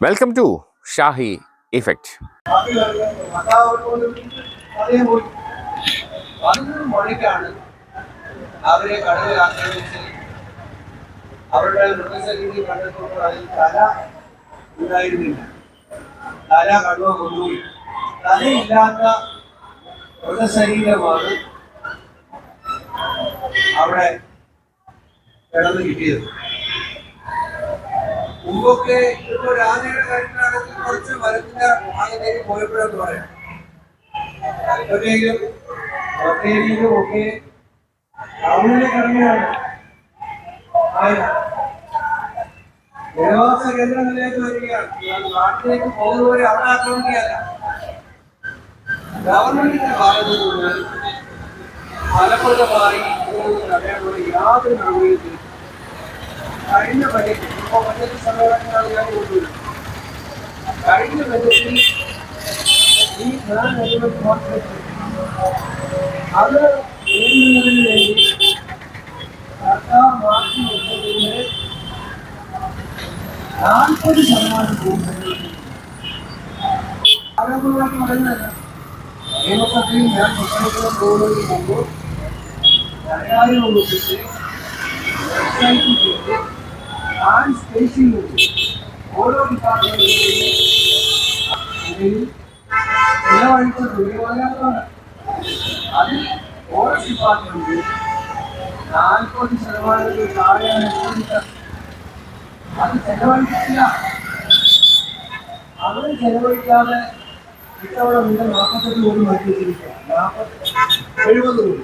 Welcome to Shahi effect അവരെ കടലിൽ ആക്രമിച്ച് അവരുടെ മൃതശരീരം കണ്ടെത്തുമ്പോൾ അതിൽ തല ഉണ്ടായിരുന്നില്ല തല കടുവ കൊണ്ടുപോയി. തലയില്ലാത്ത മൃതശരീരമാണ് അവിടെ കിടന്ന് കിട്ടിയത്. മുമ്പൊക്കെ ഇപ്പൊ രാജയുടെ കാര്യത്തിലാണെങ്കിൽ കുറച്ച് മരത്തിന്റെ ഭാഗത്തേക്ക് പോയപ്പോഴെന്ന് പറയാം. കൽപ്പറ്റയിലും ബത്തേരിയിലും ഒക്കെ ടൗണിലെ കടമയാണ് ജനവാസ കേന്ദ്രങ്ങളിലേക്ക് വരികയാണ്. നാട്ടിലേക്ക് പോകുന്നവരെ അവിടെ ആക്രമിക്കുകയല്ല. ഗവൺമെന്റിന്റെ ഭാഗത്തു നിന്ന് ഫലപ്രദമായി തടയാനുള്ള യാതൊരു നടപടിയും കഴിഞ്ഞ ബജറ്റ് ഇപ്പോ ബജറ്റ് സമ്മേളനത്തിലാണ് ഞാൻ കൊണ്ടുവരുന്നത് കഴിഞ്ഞ ബജറ്റിൽ ഈ ഞാൻ അത് നേടുന്നതിന് വേണ്ടി സർക്കാർ മാറ്റി വെച്ചതിന് നാൽപ്പത് ശതമാനം കൂടുതൽ ആരോഗ്യമായിട്ട് പറയുന്നതല്ല നിയമസഭയിൽ ഞാൻ പ്രസംഗിക്കുന്ന പോകുന്നതിന് മുമ്പ് ധനകാര്യ വകുപ്പിന്റെ വെബ്സൈറ്റിൽ ചെയ്ത് ഞാൻ സ്പേസിംഗ് ഓരോ ഡിപ്പാർട്ട്മെന്റിന്റെയും ചെലവഴിച്ച ദുരിതമാണ് അതിൽ ഓരോ ഡിപ്പാർട്ട്മെന്റ് നാൽപ്പത് ശതമാനത്തിൽ താഴെയാണ് എത്തിയിരിക്കുന്നത് അത് ചെലവഴിക്കില്ല അത് ചെലവഴിക്കാതെ ഇത്തവണ നിങ്ങൾ നാൽപ്പത്തെട്ട് കോടി മാറ്റി വെച്ചിരിക്കുക നാൽപ്പത്തി എഴുപത് കോടി.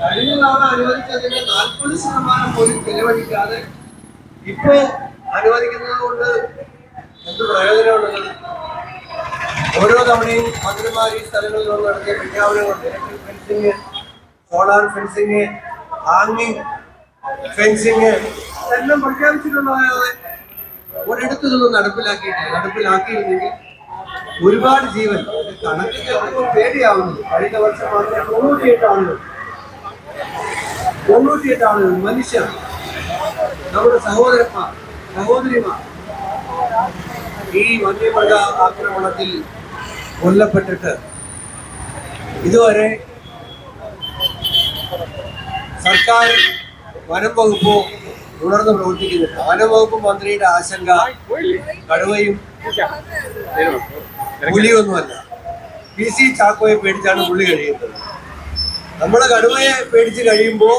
കഴിഞ്ഞ തവണ അനുവദിച്ചതിന്റെ നാൽപ്പത് ശതമാനം പോലും ചെലവഴിക്കാതെ ഇപ്പോ അനുവദിക്കുന്നത് കൊണ്ട് എന്ത് പ്രയോജനമുള്ളത്? ഓരോ തവണയും മന്ത്രിമാർ ഈ സ്ഥലങ്ങളിൽ നിന്ന് നടത്തിയ ഇലക്ട്രിക് ഫെൻസിങ് സോളാർ ഫെൻസിങ് ഹാങ്ങിങ് ഫെൻസിങ് ഇതെല്ലാം പ്രഖ്യാപിച്ചിട്ടുള്ളതായത് ഒരിടത്തു നിന്നും നടപ്പിലാക്കിയിട്ടില്ല. നടപ്പിലാക്കിയിരുന്നെങ്കിൽ ഒരുപാട് ജീവൻ കണക്കിന് കണക്ക് പേടിയാവുന്നു കഴിഞ്ഞ വർഷം മാത്രമേ തൊണ്ണൂറ്റിയെട്ട് ആളുകൾ തൊണ്ണൂറ്റിയെട്ട് ആളുകൾ മനുഷ്യർ നമ്മുടെ സഹോദരന്മാർ സഹോദരിമാർ ഈ വന്യമൃഗ ആക്രമണത്തിൽ കൊല്ലപ്പെട്ടിട്ട് ഇതുവരെ സർക്കാർ വനം വകുപ്പോ തുടർന്ന് പ്രവർത്തിക്കുന്നുണ്ട് വനം വകുപ്പ് മന്ത്രിയുടെ ആശങ്ക കടുവയും പുലിയൊന്നുമല്ല. പി സി ചാക്കോയെ പേടിച്ചാണ് പുള്ളി കഴിയുന്നത്. നമ്മൾ കടുവയെ പേടിച്ച് കഴിയുമ്പോൾ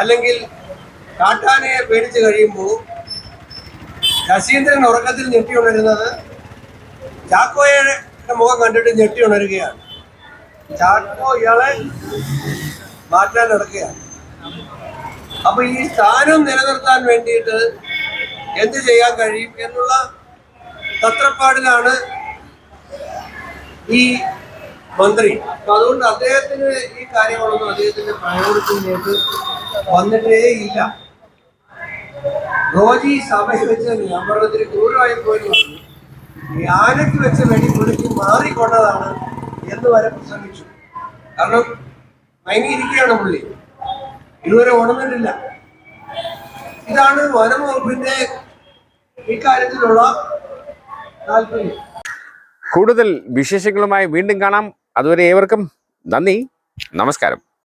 അല്ലെങ്കിൽ കാട്ടാനയെ പേടിച്ച് കഴിയുമ്പോൾ ശശീന്ദ്രൻ ഉറക്കത്തിൽ ഞെട്ടി ഉണരുന്നത് ചാക്കോയുടെ മുഖം കണ്ടിട്ട് ഞെട്ടി ഉണരുകയാണ്. ചാക്കോ ഇയാളെ മാറ്റാൻ നടക്കുകയാണ്. അപ്പൊ ഈ സ്ഥാനം നിലനിർത്താൻ വേണ്ടിയിട്ട് എന്ത് ചെയ്യാൻ കഴിയും എന്നുള്ള തത്രപ്പാടിലാണ് ഈ മന്ത്രി. അപ്പൊ അതുകൊണ്ട് അദ്ദേഹത്തിന് ഈ കാര്യങ്ങളൊന്നും അദ്ദേഹത്തിന്റെ പ്രയോജനത്തിലേക്ക് വന്നിട്ടേ ഇല്ല. റോജി സഭയിൽ വെച്ച് ഞാൻ പറഞ്ഞതിന് ക്രൂരമായി പോയി ധ്യാനത്തിൽ വെച്ച വെടി പുള്ളിക്ക് മാറിക്കൊണ്ടതാണ് എന്ന് വരെ പ്രസംഗിച്ചു. കാരണം മയങ്ങിയിരിക്കുകയാണ് പുള്ളി. ഇതുവരെ ഉണർന്നിട്ടില്ല ഇതാണ് വനം വകുപ്പിന്റെ ഇക്കാര്യത്തിലുള്ള താല്പര്യം. കൂടുതൽ വിശേഷങ്ങളുമായി വീണ്ടും കാണാം. അതുവരെ ഏവർക്കും നന്ദി. നമസ്കാരം.